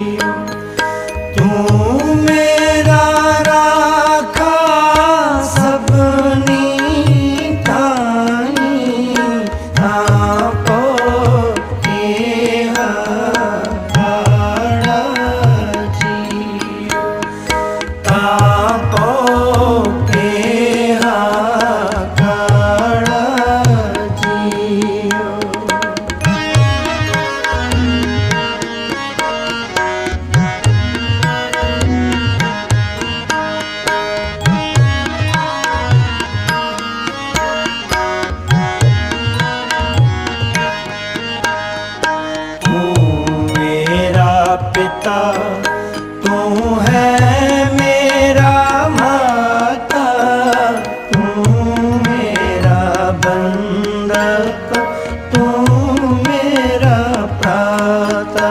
ਤੂੰ ਮਾਤਾ ਤੂੰ ਹੈ ਮੇਰਾ ਮਾਤਾ ਤੂੰ ਮੇਰਾ ਬੰਦਕ ਤੂੰ ਮੇਰਾ ਪ੍ਰਾਤਾ